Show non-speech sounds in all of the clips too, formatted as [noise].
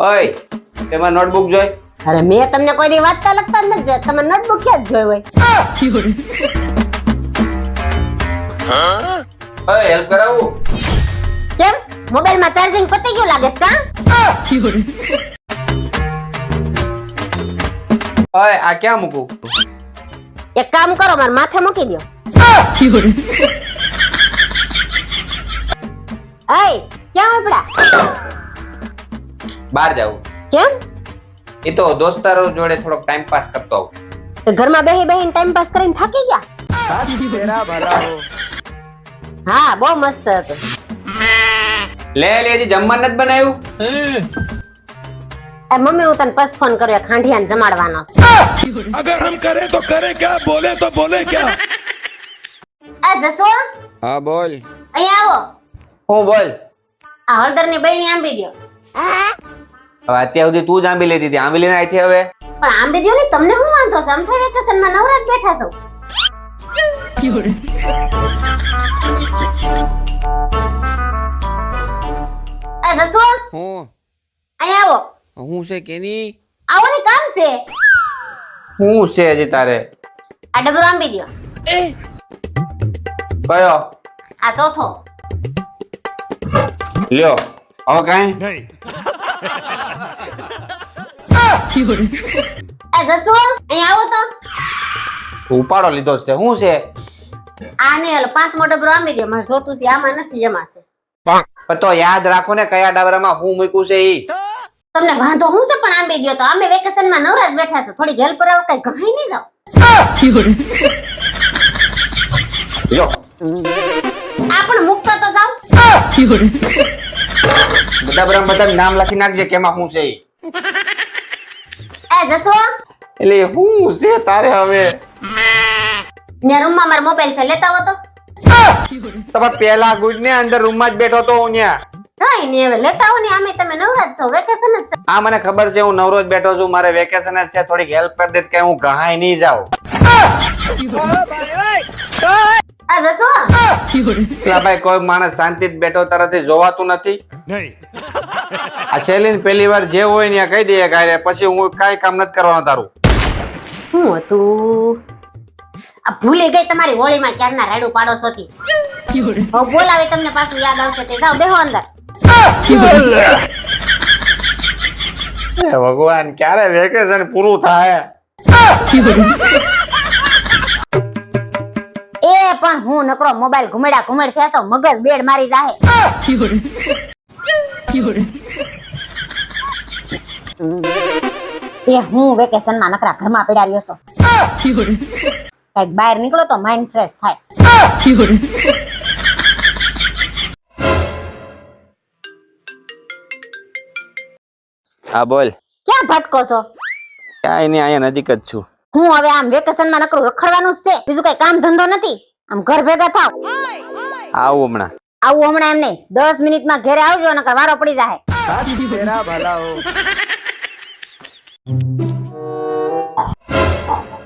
ઓય તેમાં નોટબુક જોઈ અરે મેં તમને કોઈ દી વાંચતા લખતા જ નથી જોયા. તમે નોટબુક ક્યાં જ જોઈ હોય? ઓય હેલ્પ કરાવું? કેમ? મોબાઈલમાં ચાર્જિંગ પતી ગયું લાગે છે કા? ઓય આ ક્યાં મૂકું? એક કામ કરો માર માથે મૂકી દો [laughs] ઓય ક્યાં ઉપડા? બહાર જાવું કેમ? એ તો દોસ્તારો જોડે થોડોક ટાઈમ પાસ કરતો આવું. તો ઘરમાં બેહી બેહીને ટાઈમ પાસ કરીને થાકી ગયા? હા બહુ મસ્ત હતો. લે લે હજી જમવાનું નથી બનાવ્યું? એ મમ્મી હું તને પસ ફોન કર્યો ખાંઢિયાને જમાડવાનો છે. અગર હમ કરે તો કરે ક્યા બોલે તો બોલે ક્યા? આ જસો હા બોલ. અહીં આવો. હું બોલ. આ હળદરની બહેણી આંબી ગયો હવે અત્યાર સુધી તું જ આંબી લેતી હતી. આંબી લઈને આઈથી હવે? પણ આંબી દો ને તમને શું વાંધો છે? વેકેશનમાં નવરાત બેઠા છો. આ જસો હું? અહીંયા આવો. હું છે કેની આવો ને કામ છે? હું છે હજી તારે? આ ડબરો આંબી દો કયો? આ ચોથો. લ્યો. હવે કાઈ? આ જસો અહીંયા આવો તો. ઉપાડો લીધો છે. શું છે? આ ને ઓલો પાંચમો ડબરો આમી દે. મારે જોતું છે આમાં નથી એમાં છે. પણ તો યાદ રાખો ને કયા ડાબરામાં હું મૂક્યું છે ઈ. તમને વાંધો હું છે પણ આંબી દો તો. અમે વેકેશનમાં નવરાજ બેઠા છે. થોડી હેલ્પ કરાવો કઈ ઘણી નહીં જાવ લ્યો. આ પણ મુકતા તો જાવ [laughs] બધા બરાબર બધા નામ લખી નાખજે કે એમાં શું છે એ જસો એટલે શું છે તારે હવે? ને રૂમમાં મારો મોબાઈલ છે લેતા હો તો. તમે પેલા ગુડ ને અંદર રૂમમાં જ બેઠો તો હું ત્યાં કઈ નહીં હવે લેતા આવો ને આમે તમે નવરાજ છો વેકેશન જ છે. આ મને ખબર છે હું નવરોજ બેઠો છું મારે વેકેશન જ છે થોડીક હેલ્પ કરી દે કે હું ઘણાય નહીં જાઉં. આ જસો પેલા ભાઈ કોઈ માણસ શાંતિ બેઠો તરત જોવાતું નથી. આ શૈલીન પહેલી વાર જે હોય ને કહી દઈએ પછી હું કાંઈ કામ નથી કરવાનું તારું. શું હતું? આ ભૂલી ગઈ તમારી હોળીમાં ક્યારના રાડું પાડો હવે બોલાવે તમને પાછું યાદ આવશે તે. જાઓ બેહો અંદર. ભગવાન ક્યારે વેકેશન પૂરું થાય? પણ હું નકરો મોબાઈલ ઘુમેડા ઘુમેડ છો મગજ બેડ મારી જાહે. એ હું વેકેશનમાં નકરા ઘરમાં પડ્યા રહ્યો છો. કંઈક બહાર નીકળો તો માઇન્ડ ફ્રેશ થાય. હા બોલ. ક્યાં ભટકો છો? કાંઈ નહીં અહીંયા નજીક જ છું. હું હવે આમ વેકેશનમાં નકરું રખડવાનું જ છે. બીજું કઈ કામ ધંધો નથી? આમ ઘર ભેગા થાવ. આવું હમણાં. આવું હમણાં એમ નહીં. દસ મિનિટમાં ઘેરે આવજો નકર વારો પડી જાહે.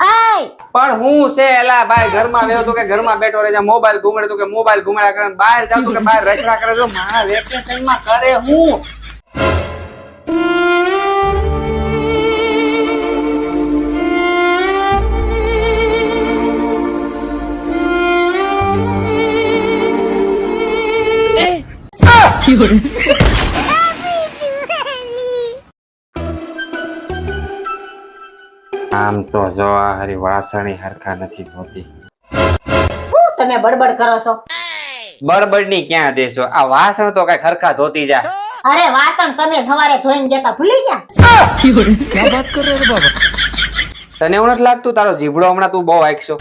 આય! પણ હું છે એલા ભાઈ ઘરમાં વેવ તો કે ઘરમાં બેઠો રહે છે મોબાઈલ ઘૂમડે તો કે મોબાઈલ ઘૂમડા કરે બહાર જાવ તો કે બહાર રખડા કરે તો મારા વેકેશનમાં કરે હું? આમ તો જો આ હરી વાસણી હરખા નથી હોતી. તમે બડબડ કરો છો? બળબડની ક્યાં દેશો? આ વાસણ તો કઈ ખરખા ધોતી જા અરે વાસણ તમે સવારે ધોઈને જતા ભૂલી ગયા? તને એવું નથી લાગતું? તારો જીભડો હમણાં તું બહુ આંકશો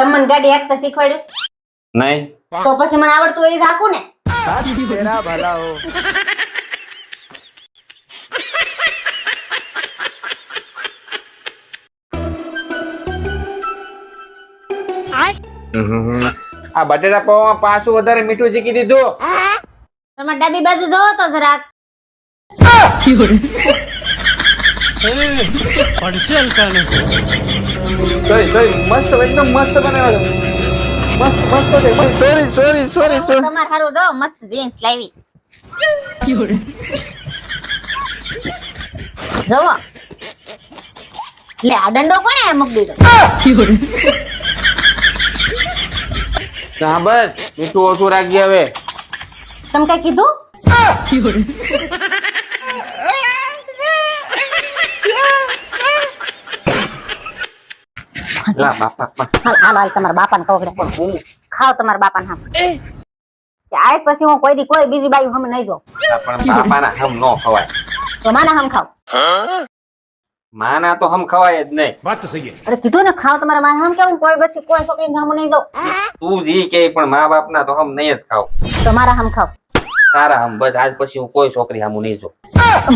તમને ગાડી હાંકતા શીખવાડ્યું? નહીં. તો પછી મને આવડતું હોય એ જ ને? હમ. આ બટેટા પૌવામાં પાછું વધારે મીઠું શીખી દીધું તમે ડાબી બાજુ જોવો તો જરાક. સોરી સોરી મસ્ત એકદમ મસ્ત બનાવ્યો મસ્ત મસ્ત છે સોરી સોરી સોરી સોરી તમારે હારું જો મસ્ત જીન્સ લાવી. જવો. લે આ દંડો કોણે મૂક દીધો? સાંભળ મીઠું ઓછું રાખજે હવે. તમે કઈ કીધું? તું જી કે પણ મા બાપ ના તો હમ નહીં જ ખાવ. તમારા હમ ખાવ. તારા હમ બસ આજ પછી હું કોઈ છોકરી હમ નહીં જાવ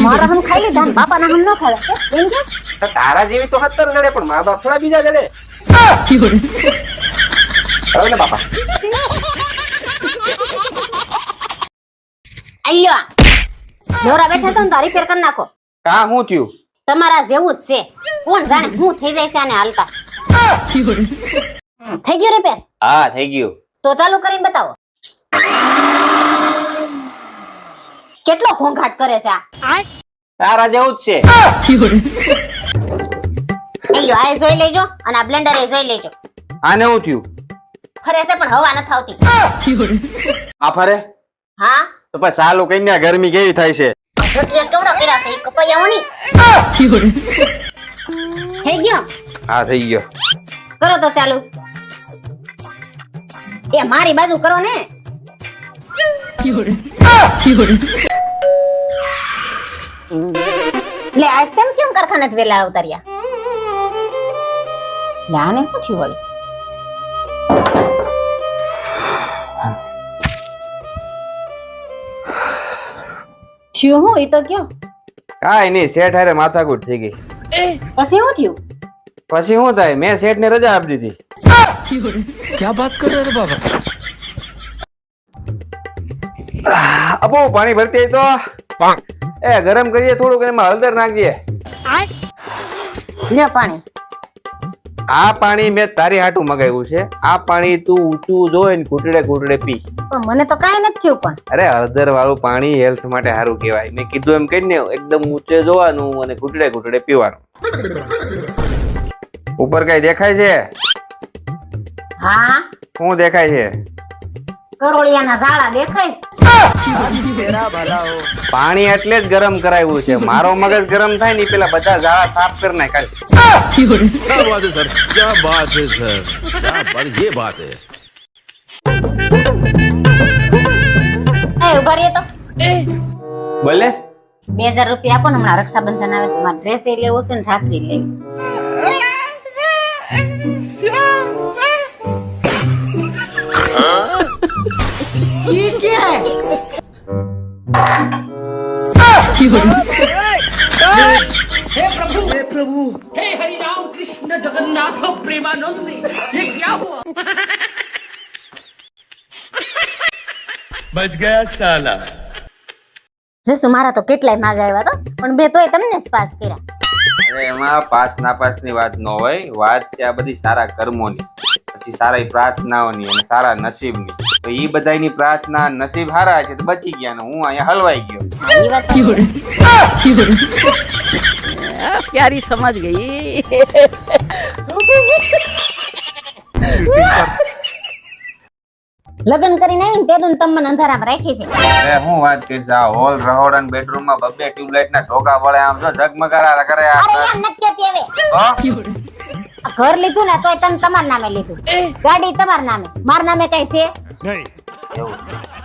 મારા હમ ખાઈ લીધા બાપા ના હમ ન ખાવા તારા જેવી તો હતર જડે પણ મા બાપ થોડા બીજા જડે ને બાપા આલ્યો નવરા બેઠા છો ને તો રિપેર કરી નાખો. કા શું થયું? તમારા જેવું જ છે. કોણ જાણે હું થઈ જાય છે આને હાલતા. થઈ ગયું રિપેર હા થઈ ગયું. તો ચાલુ કરીને બતાવો. કેટલો ઘોંઘાટ કરે છે આ? તારા જેવું જ છે. આલ્યો આ જોઈ લેજો અને આ બ્લેન્ડર એ જોઈ લેજો. આને શું થયું? ફરે છે પણ હવા નથી આવતી. આ ફરે? હા? તો પછી ચાલુ કઈ ગરમી કેવી થાય છે? જટિયા કેવડા કર્યા છે? એ કપાયા ઓની થઈ ગયો? હા થઈ ગયો. કરો તો ચાલુ. એ મારી બાજુ કરો ને. લે આજ તેમ કેમ કારખાને વેલા અવતાર્યા ज्ञान है क्यों ये तो क्यों? काय नहीं सेठ है रे माथा कूट थी गई। ए! हो थियो पसे हो थाय मैं सेठ ने रजा आप दी थी। क्या बात कर रहे रे बाबा? अबो पानी भरते तो? ए गरम करिए थोड़ो के में हल्दर नाख दिए। ले पानी। આ પાણી મેં તારી હાટું મગાવ્યું છે. આ પાણી તું ઊંચું જોઈ ને ઘૂંટડે ઘૂંટડે પી. પણ મને તો કાંઈ નથી થયું પણ. અરે હળદર વાળું પાણી હેલ્થ માટે સારું કહેવાય. મેં કીધું એમ કહીને એકદમ ઊંચે જોવાનું અને ઘૂંટડે ઘૂંટડે પીવાનું. ઉપર કઈ દેખાય છે? હા? શું દેખાય છે? કરોળિયાના ઝાડા દેખાય છે પાણી એટલે જ ગરમ કરાવ્યું છે મારો મગજ ગરમ થાય ને ઈ પેલા બધા ઝાડા સાફ કરી નાખ ખાલી. क्या बात है सर क्या बात है सर क्या बात ये बात है એ ઉભા રહીએ તો બોલે બે હજાર રૂપિયા આપો ને હમણાં રક્ષાબંધન આવે છે તમારે ડ્રેસ એ લેવો છે ને રાખડી લેવી છે हे हरि राम कृष्ण जगन्नाथ प्रेमानंद ये क्या हुआ बच गया साला જસુ મારા તો કેટલાય માગ આવ્યા તો પણ બે તોય તમને જ પાસ કર્યા અરે એમાં પાસ નાપાસ ની વાત ન હોય વાત છે આ બધી સારા કર્મોની પછી સારા પ્રાર્થનાઓની અને સારા નસીબની તો એ બધાની પ્રાર્થના નસીબ હારા છે તો બચી ગયા ને હું અહીંયા હલવાઈ ગયો. પ્યારી સમજ ગઈ. લગ્ન કરીને આવીને તે દુન તમને અંધારામાં રાખી છે. અરે હું વાત કરીશ આ હોલ રહોડન બેડરૂમમાં બબે ટ્યુબલાઇટ ના ઢોકા વળે આમ તો ઝગમગારા કરે અરે એમ નથી કેતી ઘર લીધું ને તોય તમે તમાર નામે લીધું. ગાડી તમાર નામે. મારા નામે કઈ છે? नहीं એવું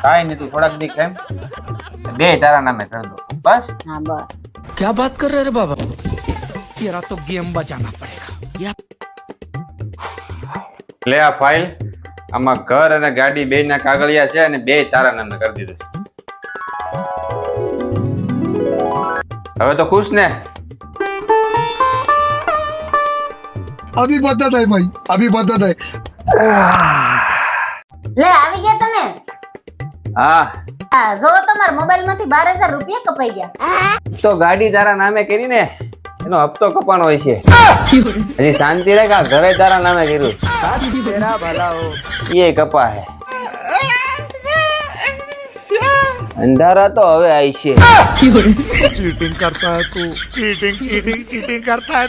કાંઈ નહીં તું થોડાક દી કેમ બે તારા નામે કરી દો બસ હા બસ क्या बात कर रहे बाबा तेरा तो गेम बचाना पड़ेगा લે આ ફાઇલ આમાં ઘર અને ગાડી બે ના કાગળિયા છે અને બે તારા નામે કરી દીધું છે હવે તો ખુશ ને अभी बदत है भाई अभी बदत है લે આવી ગયા તમે? હા. જો તમાર મોબાઈલમાંથી બાર હજાર રૂપિયા કપાઈ ગયા. તો ગાડી તારા નામે કરી ને એનો હપ્તો કપાણો હોય છે. હજી શાંતિ રે કા ઘરે તારા નામે કર્યું. એ કપા હે અંધારા તો હવે આવી છે. ચીટિંગ કરતા હતું ચીટિંગ ચીટિંગ ચીટિંગ કરતા હે